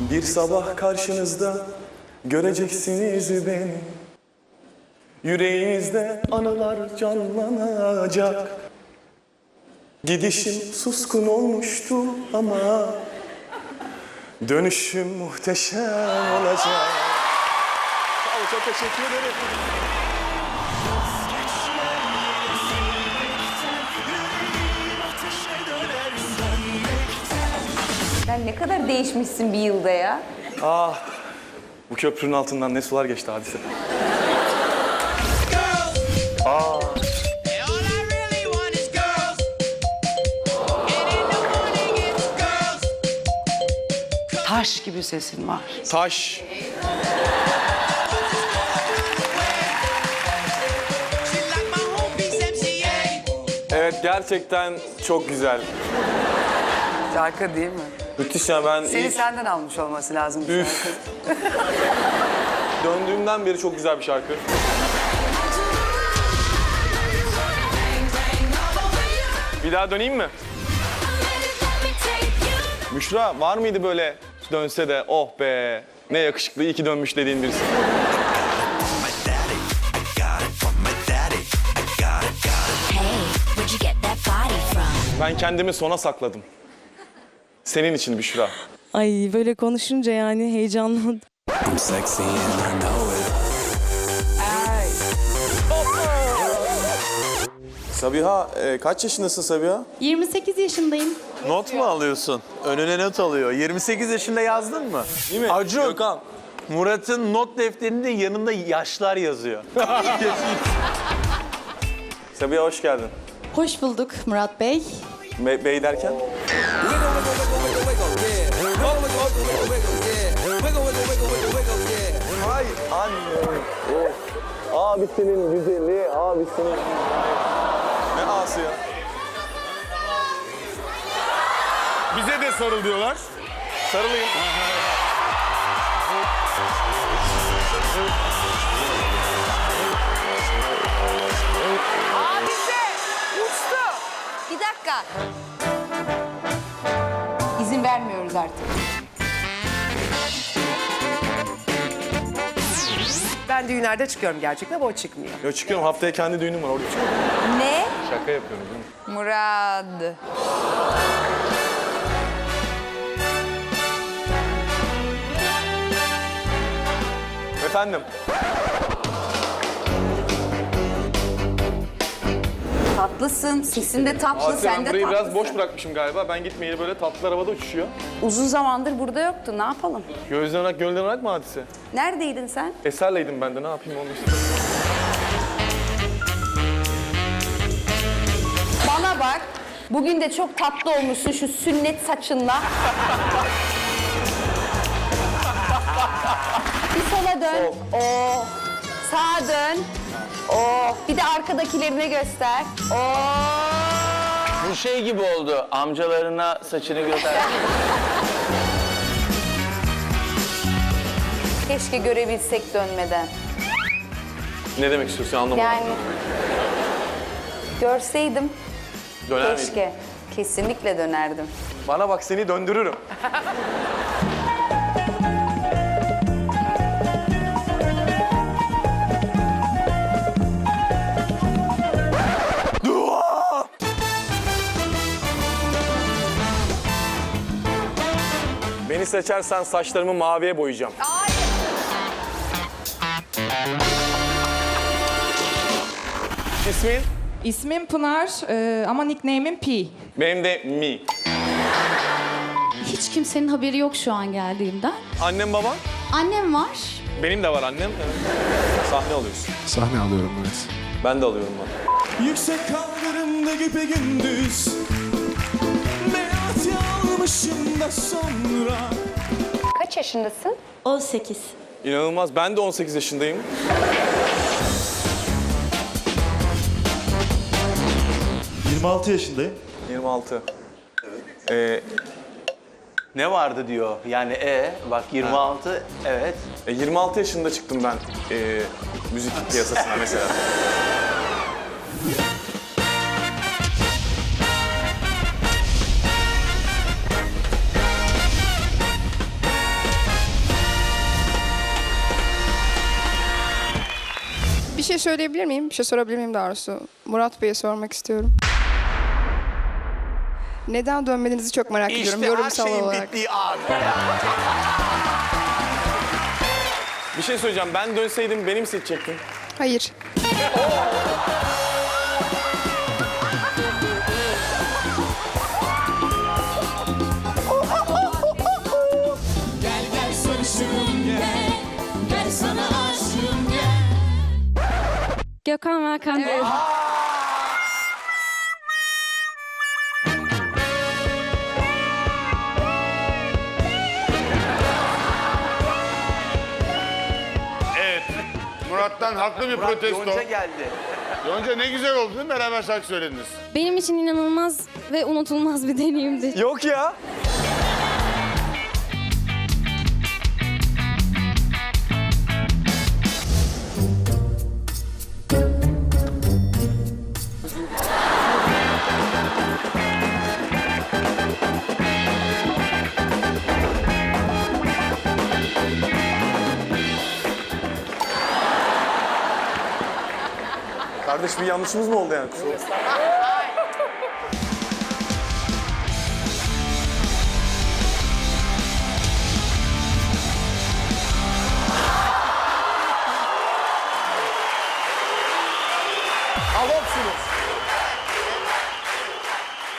Bir sabah karşınızda göreceksiniz beni. Yüreğinizde anılar canlanacak. Gidişim suskun olmuştu ama Dönüşüm muhteşem olacak. Çok teşekkür ederim. Sen ne kadar değişmişsin bir yılda ya. Ah, bu köprünün altından ne sular geçti hadise. Girls. Taş gibi sesin var. Taş. Evet gerçekten çok güzel. Şarkı değil mi? Müthiş ya ben Seni ilk senden almış olması lazım. bu Üf. şarkı. döndüğümden beri çok güzel bir şarkı. Bir daha döneyim mi? Müşra var mıydı böyle dönse de oh be ne yakışıklı iyi ki dönmüş dediğin birisi? Hey, where'd you get that body from? Ben kendimi sona sakladım. Senin için Büşra. Ay böyle konuşunca yani heyecanlandım. Sabiha e, kaç yaşındasın Sabiha? 28 yaşındayım. Not mu alıyorsun? Önüne not alıyor. 28 yaşında yazdın mı? Değil mi? Acun. Gökhan. Murat'ın not defterinde yanında yaşlar yazıyor. Sabiha hoş geldin. Hoş bulduk Murat Bey. Be- bey derken? Hay anne. Oh. Abisinin güzeli, abisinin... Ne ağası ya? Bize de sarıl diyorlar. Sarılayım. Ben düğünlerde çıkıyorum gerçekten ama o çıkmıyor. Ya çıkıyorum haftaya kendi düğünüm var orada çıkıyorum. Ne? Şaka yapıyorum değil mi? Murad. Efendim? Tatlısın. Sesin de tatlı. Hadise sen ben de burayı tatlısın. biraz boş bırakmışım galiba. Ben gitmeyeli böyle tatlılar havada uçuşuyor. Uzun zamandır burada yoktu. Ne yapalım? Gözden olarak gönülden olarak mı hadise? Neredeydin sen? Eserleydim ben de ne yapayım onu işte. Bana bak. Bugün de çok tatlı olmuşsun şu sünnet saçınla. Bir sola dön. Oo. Sağa dön. Oo. Bir de arkadakilerine göster. Oo. Bu şey gibi oldu. Amcalarına saçını göster. Keşke görebilsek dönmeden. Ne demek istiyorsun anlamadım. Yani görseydim Döner miydin? keşke. Kesinlikle dönerdim. Bana bak seni döndürürüm. Beni seçersen saçlarımı maviye boyayacağım. İsmin? İsmim Pınar e, ama nickname'im Pi. Benim de Mi. Hiç kimsenin haberi yok şu an geldiğimden. Annem baban? Annem var. Benim de var annem. Evet. Sahne alıyorsun. Sahne alıyorum evet. Ben de alıyorum ben. Yüksek kaldırımda güpe gündüz Beyaz almışım da sonra Kaç yaşındasın? 18. İnanılmaz. Ben de 18 yaşındayım. Cık, 26 yaşındayım 26. Ee, ne vardı diyor. Yani e bak 26 evet. E, 26 yaşında çıktım ben e, müzik piyasasına mesela. şey söyleyebilir miyim? Bir şey sorabilir miyim doğrusu? Murat Bey'e sormak istiyorum. Neden dönmediğinizi çok merak ediyorum İşte her yorumsal şeyin olarak. bittiği an. Bir şey söyleyeceğim. Ben dönseydim beni mi seçecektin? Hayır. Gökhan ve Hakan. Evet. Murat'tan haklı bir protesto. Yonca geldi. Yonca ne güzel oldu değil mi? Beraber şarkı söylediniz. Benim için inanılmaz ve unutulmaz bir deneyimdi. Yok ya. Kardeş bir yanlışımız mı oldu yani? Kusura.